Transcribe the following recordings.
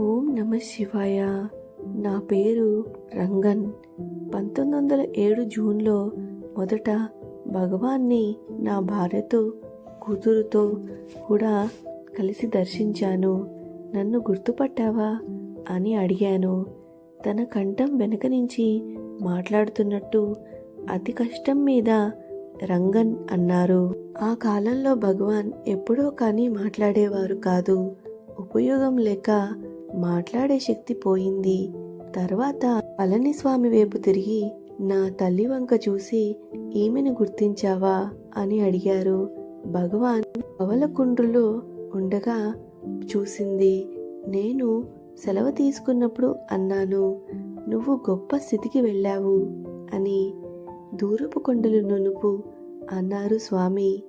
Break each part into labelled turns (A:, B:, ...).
A: ఓం నమ శివాయ. నా పేరు రంగన్. పంతొమ్మిది వందల ఏడు జూన్లో మొదట భగవాన్ని నా భార్యతో కూతురుతో కూడా కలిసి దర్శించాను. నన్ను గుర్తుపట్టావా అని అడిగాను. తన కంఠం వెనక నుంచి మాట్లాడుతున్నట్టు అతి కష్టం మీద రంగన్ అన్నారు. ఆ కాలంలో భగవాన్ ఎప్పుడో కానీ మాట్లాడేవారు కాదు. ఉపయోగం లేక మాట్లాడే శక్తి పోయింది. తర్వాత పళనిస్వామి వైపు తిరిగి నా తల్లి వంక చూసి ఈమెను గుర్తించావా? అని అడిగారు. భగవాన్ పవలకుండ్రులో ఉండగా చూసింది. నేను సెలవు తీసుకున్నప్పుడు అన్నాను నువ్వు గొప్ప స్థితికి వెళ్ళావు అని దూరపు కొండలు నునుపు అన్నారు స్వామి.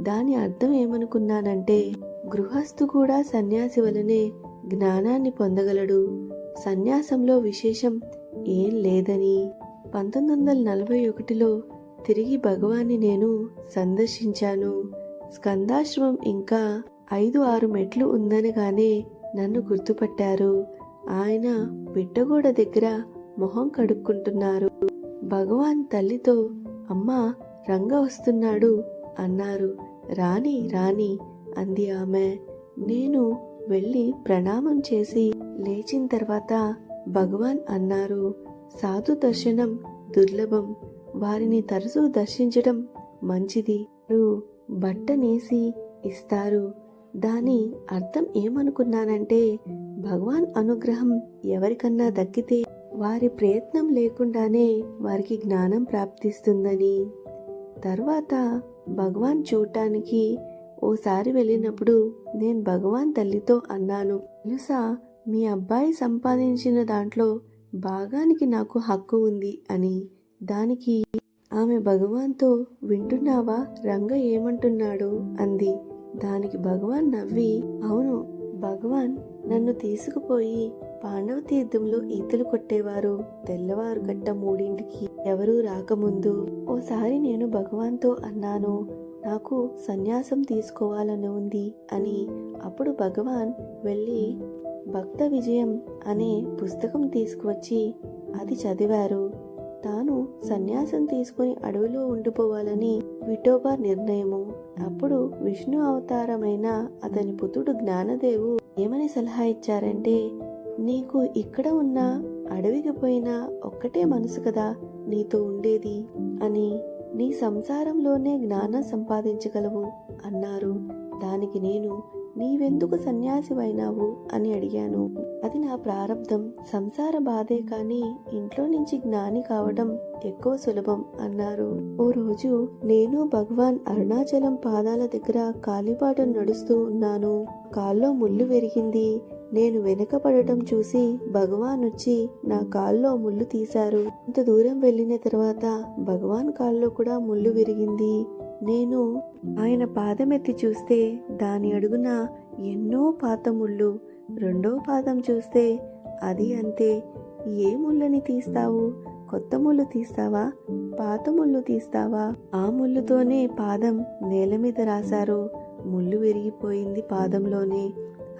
A: దాని అర్థం ఏమనుకున్నానంటే గృహస్థు కూడా సన్యాసి వలనే జ్ఞానాన్ని పొందగలడు. సన్యాసంలో విశేషం ఏం లేదని పంతొమ్మిది వందల నలభై ఒకటిలో తిరిగి భగవాన్ని నేను సందర్శించాను. స్కందాశ్రమం ఇంకా ఐదు ఆరు మెట్లు ఉందనగానే నన్ను గుర్తుపట్టారు. ఆయన పిట్టగోడ దగ్గర మొహం కడుక్కుంటున్నారు. భగవాన్ తల్లితో అమ్మా రంగ వస్తున్నాడు అన్నారు. రాని రాని అంది ఆమె. నేను వెళ్ళి ప్రణామం చేసి లేచిన తర్వాత భగవాన్ అన్నారు సాధు దర్శనం దుర్లభం. వారిని తరచూ దర్శించడం మంచిది. బట్టనేసి ఇస్తారు. దాని అర్థం ఏమనుకున్నానంటే భగవాన్ అనుగ్రహం ఎవరికన్నా దక్కితే వారి ప్రయత్నం లేకుండానే వారికి జ్ఞానం ప్రాప్తిస్తుందని. తర్వాత భగవాన్ చూడటానికి ఓసారి వెళ్ళినప్పుడు నేను భగవాన్ తల్లితో అన్నాను తెలుసా మీ అబ్బాయి సంపాదించిన దాంట్లో భాగానికి నాకు హక్కు ఉంది అని. దానికి ఆమె భగవాన్తో వింటున్నావా? రంగ ఏమంటున్నాడు? అంది. దానికి భగవాన్ నవ్వి అవును భగవాన్ నన్ను తీసుకుపోయి పాండవ తీర్థంలో ఈతలు కొట్టేవారు. తెల్లవారు గట్ట మూడింటికి ఎవరూ రాకముందు. ఓసారి నేను భగవాన్తో అన్నాను నాకు సన్యాసం తీసుకోవాలని ఉంది అని అప్పుడు భగవాన్ వెళ్ళి భక్త విజయం అనే పుస్తకం తీసుకువచ్చి అది చదివారు. తాను సన్యాసం తీసుకుని అడవిలో ఉండిపోవాలని విఠోబా నిర్ణయము. అప్పుడు విష్ణు అవతారమైన అతని పుత్రుడు జ్ఞానదేవు ఏమని సలహా ఇచ్చారంటే నీకు ఇక్కడ ఉన్న అడవికి పోయినా ఒక్కటే మనసు కదా నీతో ఉండేది అని నీ సంసారంలోనే జ్ఞానం సంపాదించగలవు అన్నారు. దానికి నేను నీవెందుకు సన్యాసివైనావు? అని అడిగాను. అది నా ప్రారంధం సంసార బాధే కాని ఇంట్లో నుంచి జ్ఞాని కావడం ఎక్కువ సులభం అన్నారు. ఓ రోజు నేను భగవాన్ అరుణాచలం పాదాల దగ్గర కాలిపాటను నడుస్తూ ఉన్నాను. కాల్లో ముళ్ళు విరిగింది. నేను వెనుకపడటం చూసి భగవాన్ వచ్చి నా కాల్లో ముళ్ళు తీశారు. ఇంత దూరం వెళ్ళిన తర్వాత భగవాన్ కాల్లో కూడా ముళ్ళు విరిగింది. నేను ఆయన పాదమెత్తి చూస్తే దాని అడుగున ఎన్నో పాత ముళ్ళు రెండో పాదం చూస్తే అది అంతే. ఏ ముళ్ళని తీస్తావు? కొత్త ముళ్ళు తీస్తావా? పాత ముళ్ళు తీస్తావా? ఆ ముళ్ళుతోనే పాదం నేల మీద రాశారు. ముళ్ళు విరిగిపోయింది పాదంలోనే.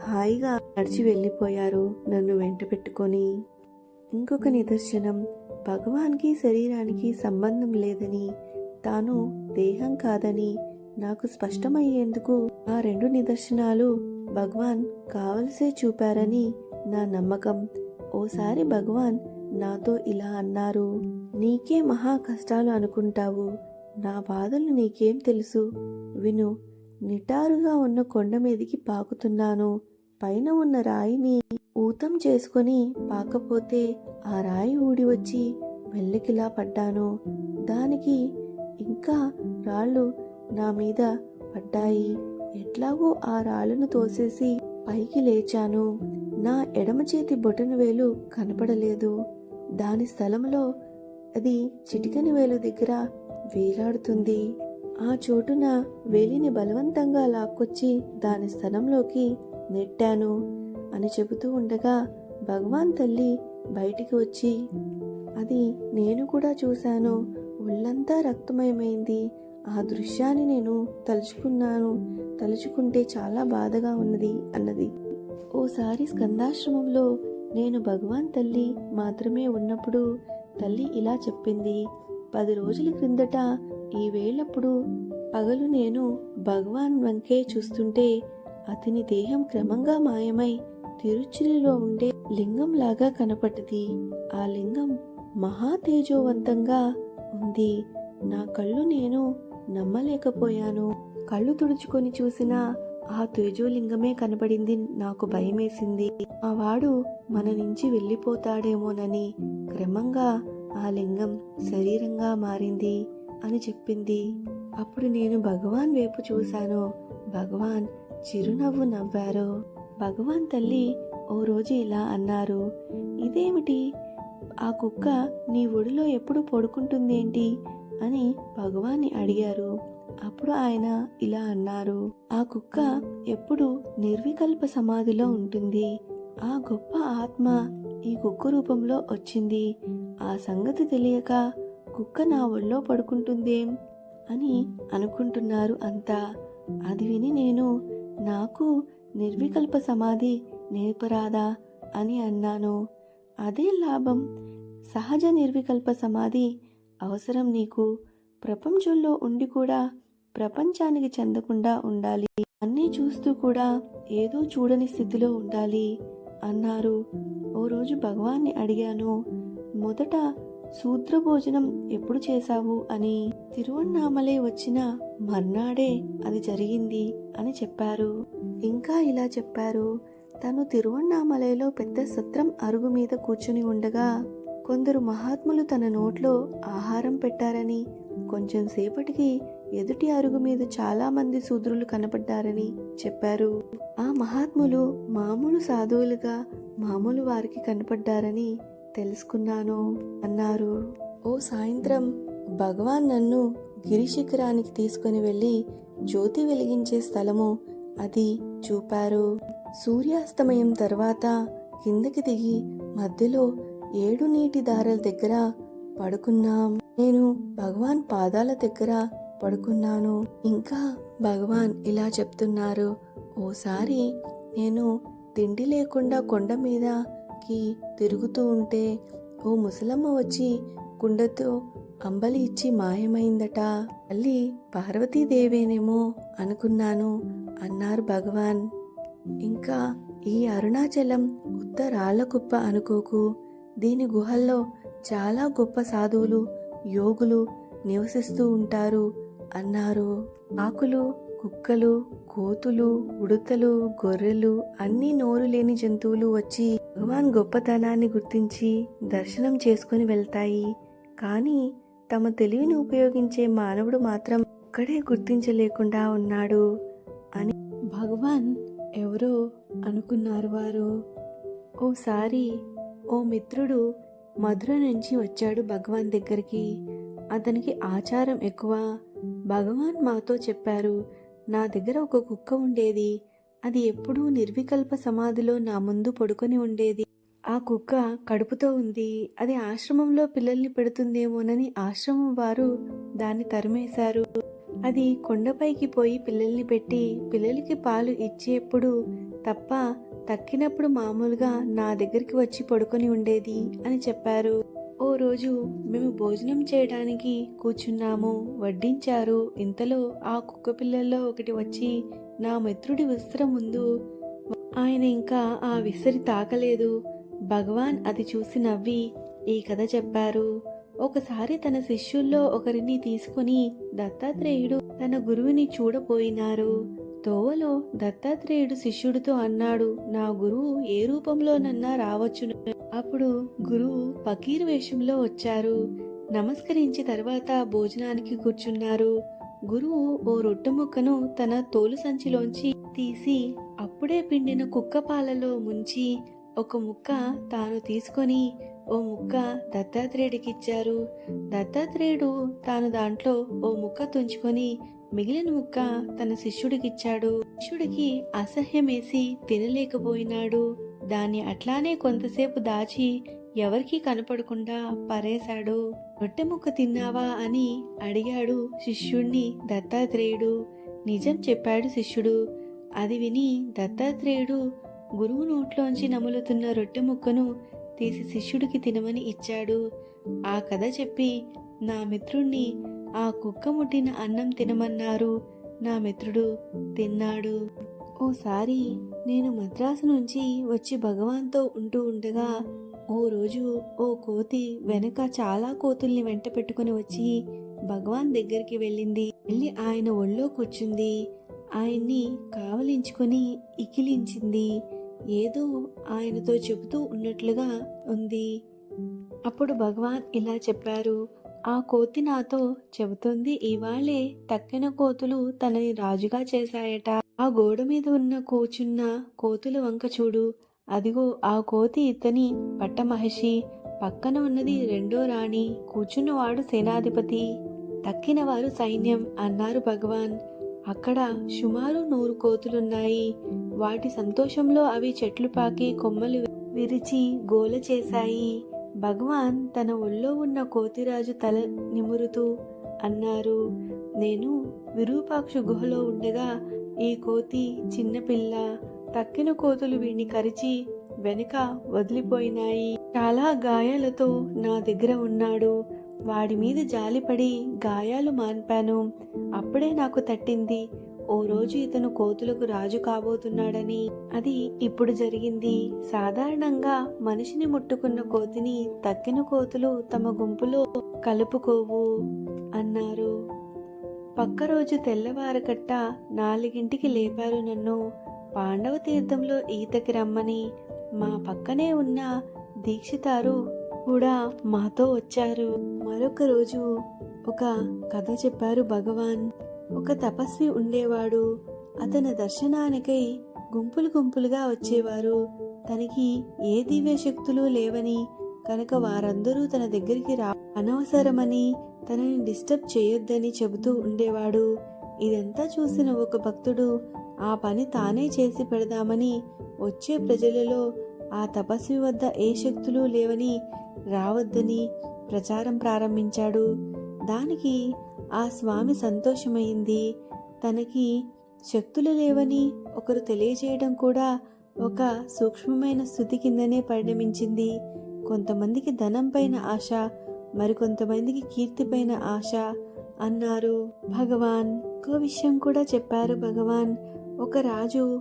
A: హాయిగా నడిచి వెళ్ళిపోయారు. నన్ను వెంట పెట్టుకొని ఇంకొక నిదర్శనం. భగవాన్కి శరీరానికి సంబంధం లేదని తాను దేహం కాదని నాకు స్పష్టమయ్యేందుకు ఆ రెండు నిదర్శనాలు భగవాన్ కావలసే చూపారని నా నమ్మకం. ఓసారి భగవాన్ నాతో ఇలా అన్నారు నీకే మహా కష్టాలు అనుకుంటావు. నా బాధలు నీకేం తెలుసు? విను నిటారుగా ఉన్న కొండ మీదికి పాకుతున్నాను. పైన ఉన్న రాయిని ఊతం చేసుకొని పాకపోతే ఆ రాయి ఊడి వచ్చి వెళ్ళకిలా పడ్డాను. దానికి ఇంకా రాళ్ళు నా మీద పడ్డాయి. ఎట్లాగో ఆ రాళ్ళను తోసేసి పైకి లేచాను. నా ఎడమ చేతి బొటన వేలు కనపడలేదు. దాని స్థలంలో అది చిటికని వేలు దగ్గర వేలాడుతుంది. ఆ చోటున వేలిని బలవంతంగా లాక్కొచ్చి దాని స్థలంలోకి నెట్టాను అని చెబుతూ ఉండగా భగవాన్ తల్లి బయటికి వచ్చి అది నేను కూడా చూశాను. ఒళ్ళంతా రక్తమయమైంది. ఆ దృశ్యాన్ని నేను తలుచుకున్నాను. తలుచుకుంటే చాలా బాధగా ఉన్నది అన్నది. ఓసారి స్కందాశ్రమంలో నేను భగవాన్ తల్లి మాత్రమే ఉన్నప్పుడు తల్లి ఇలా చెప్పింది. పది రోజుల క్రిందట ఈ వేళప్పుడు పగలు నేను భగవాన్ వంకే చూస్తుంటే అతని దేహం క్రమంగా మాయమై తిరుచిలిలో ఉండే లింగంలాగా కనపడ్డది ఆ లింగం మహా తేజోవంతంగా ఉంది. నా కళ్ళు నేను నమ్మలేకపోయాను. కళ్ళు తుడుచుకొని చూసిన ఆ తేజోలింగమే కనబడింది నాకు భయమేసింది. ఆ వాడు మన నుంచి వెళ్ళిపోతాడేమోనని క్రమంగా ఆ లింగం శరీరంగా మారింది అని చెప్పింది. అప్పుడు నేను భగవాన్ వైపు చూశాను. భగవాన్ చిరునవ్వు నవ్వారు. భగవాన్ తల్లి ఓ రోజు ఇలా అన్నారు ఇదేమిటి? ఆ కుక్క నీ ఒడిలో ఎప్పుడు పడుకుంటుందేంటి? అని భగవాన్ని అడిగారు. అప్పుడు ఆయన ఇలా అన్నారు ఆ కుక్క ఎప్పుడు నిర్వికల్ప సమాధిలో ఉంటుంది. ఆ గొప్ప ఆత్మ ఈ కుక్క రూపంలో వచ్చింది. ఆ సంగతి తెలియక కుక్క నా ఒళ్ళో పడుకుంటుందేం? అని అనుకుంటున్నారు అంతా. అది విని నేను నాకు నిర్వికల్ప సమాధి నేర్పరాదా అని అన్నాను. అదే లాభం. సహజ నిర్వికల్ప సమాధి అవసరం నీకు. ప్రపంచంలో ఉండి కూడా ప్రపంచానికి చెందకుండా ఉండాలి. అన్నీ చూస్తూ కూడా ఏదో చూడని స్థితిలో ఉండాలి అన్నారు. ఓ రోజు భగవాన్ని అడిగాను మొదట శూద్ర భోజనం ఎప్పుడు చేశావు? అని. తిరువన్నామలై వచ్చిన మర్నాడే అది జరిగింది అని చెప్పారు. ఇంకా ఇలా చెప్పారు. తను తిరువన్నామలైలో పెద్ద సత్రం అరుగు మీద కూర్చుని ఉండగా కొందరు మహాత్ములు తన నోట్లో ఆహారం పెట్టారని కొంచెం సేపటికి ఎదుటి అరుగు మీద చాలా మంది శూద్రులు కనపడ్డారని చెప్పారు. ఆ మహాత్ములు మామూలు సాధువులుగా మామూలు వారికి కనపడ్డారని తెలుసుకున్నాను అన్నారు. ఓ సాయంత్రం భగవాన్ నన్ను గిరిశిఖరానికి తీసుకుని వెళ్ళి జ్యోతి వెలిగించే స్థలము అది చూపారు. సూర్యాస్తమయం తర్వాత కిందకి దిగి మధ్యలో ఏడు నీటి దారల దగ్గర పడుకున్నాం. నేను భగవాన్ పాదాల దగ్గర పడుకున్నాను. ఇంకా భగవాన్ ఇలా చెప్తున్నారు ఓసారి నేను తిండి లేకుండా కొండ మీదకి తిరుగుతూ ఉంటే ఓ ముసలమ్మ వచ్చి కుండతో అంబలి ఇచ్చి మాయమైందట. మళ్ళీ పార్వతీదేవేనేమో అనుకున్నాను అన్నారు భగవాన్. ఇంకా ఈ అరుణాచలం ఉత్తరాళ్ళకుప్ప అనుకోకు. దీని గుహల్లో చాలా గొప్ప సాధువులు యోగులు నివసిస్తూ ఉంటారు అన్నారు. ఆకులు కుక్కలు కోతులు ఉడతలు గొర్రెలు అన్ని నోరు లేని జంతువులు వచ్చి భగవాన్ గొప్పతనాన్ని గుర్తించి దర్శనం చేసుకుని వెళ్తాయి. కానీ తమ తెలివిని ఉపయోగించే మానవుడు మాత్రం ఒక్కడే గుర్తించలేకుండా ఉన్నాడు అని భగవాన్ ఎవరో అనుకున్నారు వారు. ఓసారి ఓ మిత్రుడు మధుర నుంచి వచ్చాడు భగవాన్ దగ్గరికి. అతనికి ఆచారం ఎక్కువ. భగవాన్ మాతో చెప్పారు నా దగ్గర ఒక కుక్క ఉండేది. అది ఎప్పుడూ నిర్వికల్ప సమాధిలో నా ముందు పడుకొని ఉండేది. ఆ కుక్క కడుపుతో ఉంది. అది ఆశ్రమంలో పిల్లల్ని పెడుతుందేమోనని ఆశ్రమం వారు దాన్ని తరిమేశారు. అది కొండపైకి పోయి పిల్లల్ని పెట్టి పిల్లలకి పాలు ఇచ్చేప్పుడు తప్ప తక్కినప్పుడు మామూలుగా నా దగ్గరికి వచ్చి పడుకొని ఉండేది అని చెప్పారు. ఓ రోజు మేము భోజనం చేయడానికి కూర్చున్నాము. వడ్డించారు. ఇంతలో ఆ కుక్క పిల్లల్లో ఒకటి వచ్చి నా మిత్రుడి విస్త్రం ముందు ఆయన ఇంకా ఆ విసిరి తాకలేదు. భగవాన్ అది చూసి నవ్వి ఈ కథ చెప్పారు. ఒకసారి తన శిష్యుల్లో ఒకరిని తీసుకొని దత్తాత్రేయుడు తన గురువుని చూడపోయినారు తోవలో దత్తాత్రేయుడు శిష్యుడితో అన్నాడు నా గురువు ఏ రూపంలోనన్నా రావచ్చును. అప్పుడు గురువు పకీర్ వేషంలో వచ్చారు. నమస్కరించి తర్వాత భోజనానికి కూర్చున్నారు. గురువు ఓ రొట్టె ముక్కను తన తోలు సంచిలోంచి తీసి అప్పుడే పిండిన కుక్క పాలలో ముంచి ఒక ముక్క తాను తీసుకొని ఓ ముక్క దత్తాత్రేయుడికిచ్చారు దత్తాత్రేయుడు తాను దాంట్లో ఓ ముక్క తుంచుకొని మిగిలిన ముక్క తన శిష్యుడికిచ్చాడు శిష్యుడికి అసహ్యమేసి తినలేకపోయినాడు. దాన్ని అట్లానే కొంతసేపు దాచి ఎవరికీ కనపడకుండా పరేశాడు. రొట్టె ముక్క తిన్నావా అని అడిగాడు శిష్యుణ్ణి దత్తాత్రేయుడు. నిజం చెప్పాడు శిష్యుడు. అది విని దత్తాత్రేయుడు గురువు నోట్లోంచి నములుతున్న రొట్టె ముక్కను తీసి శిష్యుడికి తినమని ఇచ్చాడు. ఆ కథ చెప్పి నా మిత్రుణ్ణి ఆ కుక్క ముట్టిన అన్నం తినమన్నారు. నా మిత్రుడు తిన్నాడు. ఓసారి నేను మద్రాసు నుంచి వచ్చి భగవాన్తో ఉంటూ ఉండగా ఓ రోజు ఓ కోతి వెనక చాలా కోతుల్ని వెంట పెట్టుకుని వచ్చి భగవాన్ దగ్గరికి వెళ్ళింది. వెళ్ళి ఆయన ఒళ్ళో కూర్చుంది. ఆయన్ని కావలించుకొని ఇకిలించింది. ఏదో ఆయనతో చెబుతూ ఉన్నట్లుగా ఉంది. అప్పుడు భగవాన్ ఇలా చెప్పారు ఆ కోతి నాతో చెబుతుంది ఇవాళే తక్కిన కోతులు తనని రాజుగా చేశాయట. ఆ గోడ మీద ఉన్న కూచున్న కోతుల వంక చూడు. అదిగో ఆ కోతి ఇతని పట్టమహర్షి. పక్కన ఉన్నది రెండో రాణి. కూర్చున్నవాడు సేనాధిపతి. తక్కిన వారు సైన్యం అన్నారు భగవాన్. అక్కడ సుమారు నూరు కోతులున్నాయి. వాటి సంతోషంలో అవి చెట్లు పాకి కొమ్మలు విరిచి గోల చేశాయి. భగవాన్ తన ఒళ్ళో ఉన్న కోతిరాజు తల నిమురుతూ అన్నారు నేను విరూపాక్ష గుహలో ఉండగా ఈ కోతి చిన్నపిల్ల తక్కిన కోతులు వీణ్ణి కరిచి వెనుక వదిలిపోయినాయి. చాలా గాయాలతో నా దగ్గర ఉన్నాడు. వాడి మీద జాలిపడి గాయాలు మాన్పాను. అప్పుడే నాకు తట్టింది ఓ రోజు ఇతను కోతులకు రాజు కాబోతున్నాడని. అది ఇప్పుడు జరిగింది. సాధారణంగా మనిషిని ముట్టుకున్న కోతిని తక్కిన కోతులు తమ గుంపులో కలుపుకోవు అన్నారు. పక్క రోజు తెల్లవారకట్ట నాలుగింటికి లేపారు నన్ను. పాండవ తీర్థంలో ఈతకి రమ్మని మా పక్కనే ఉన్న దీక్షితారు కూడా మాతో వచ్చారు. మరొక రోజు ఒక కథ చెప్పారు భగవాన్. ఒక తపస్వి ఉండేవాడు. అతని దర్శనానికై గుంపులు గుంపులుగా వచ్చేవారు. తనకి ఏ దివ్య శక్తులు లేవని కనుక వారందరూ తన దగ్గరికి రా అనవసరమని తనని డిస్టర్బ్ చేయొద్దని చెబుతూ ఉండేవాడు. ఇదంతా చూసిన ఒక భక్తుడు ఆ పని తానే చేసి పెడదామని వచ్చే ప్రజలలో ఆ తపస్వి వద్ద ఏ శక్తులు లేవని రావద్దని ప్రచారం ప్రారంభించాడు. దానికి ఆ స్వామి సంతోషమైంది. తనకి శక్తులు లేవని ఒకరు తెలియజేయడం కూడా ఒక సూక్ష్మమైన స్థుతి కిందనే పరిణమించింది. కొంతమందికి ధనం పైన ఆశ మరికొంతమందికి కీర్తి పైన ఆశ అన్నారు. భగవాన్ ఇంకో విషయం కూడా చెప్పారు భగవాన్. ఒక రాజు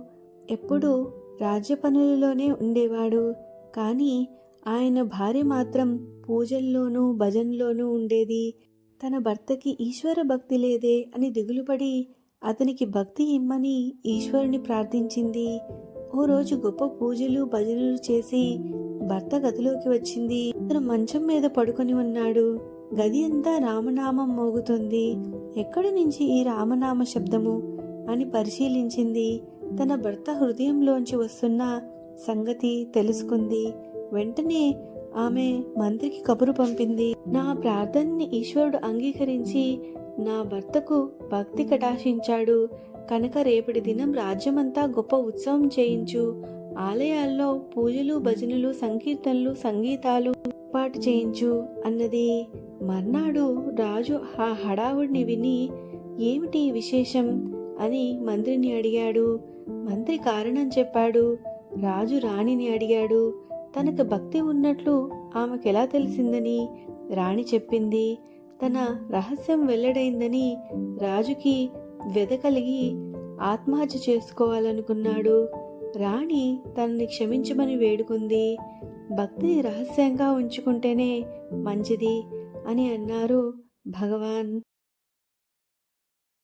A: ఎప్పుడూ రాజ్య పనులలోనే ఉండేవాడు. కానీ ఆయన భార్య మాత్రం పూజల్లోనూ భజనలోనూ ఉండేది. తన భర్తకి ఈశ్వర భక్తి లేదే అని దిగులుపడి అతనికి భక్తి ఇమ్మని ఈశ్వరుని ప్రార్థించింది. ఓ రోజు గొప్ప పూజలు భజనలు చేసి భర్త గదిలోకి వచ్చింది. అతను మంచం మీద పడుకొని ఉన్నాడు. గది అంతా రామనామం మోగుతుంది. ఎక్కడి నుంచి ఈ రామనామ శబ్దము? అని పరిశీలించింది. తన భర్త హృదయంలోంచి వస్తున్న సంగతి తెలుసుకుంది. వెంటనే ఆమె మంత్రికి కబురు పంపింది. నా ప్రార్థనని ఈశ్వరుడు అంగీకరించి నా భర్తకు భక్తి కటాశించాడు కనుక రేపటి దినం రాజ్యమంతా గొప్ప ఉత్సవం చేయించు. ఆలయాల్లో పూజలు భజనలు సంకీర్తనలు సంగీతాలు ఏర్పాటు చేయించు అన్నది. మర్నాడు రాజు ఆ హడావుడిని విని ఏమిటి విశేషం? అని మంత్రిని అడిగాడు. మంత్రి కారణం చెప్పాడు. రాజు రాణిని అడిగాడు. తనకు భక్తి ఉన్నట్లు ఆమెకు ఎలా తెలిసిందని రాణి చెప్పింది. తన రహస్యం వెల్లడైందని రాజుకి వ్యధ కలిగి ఆత్మహత్య చేసుకోవాలనుకున్నాడు. రాణి తనని క్షమించమని వేడుకుంది. భక్తిని రహస్యంగా ఉంచుకుంటేనే మంచిది అని అన్నారు భగవాన్.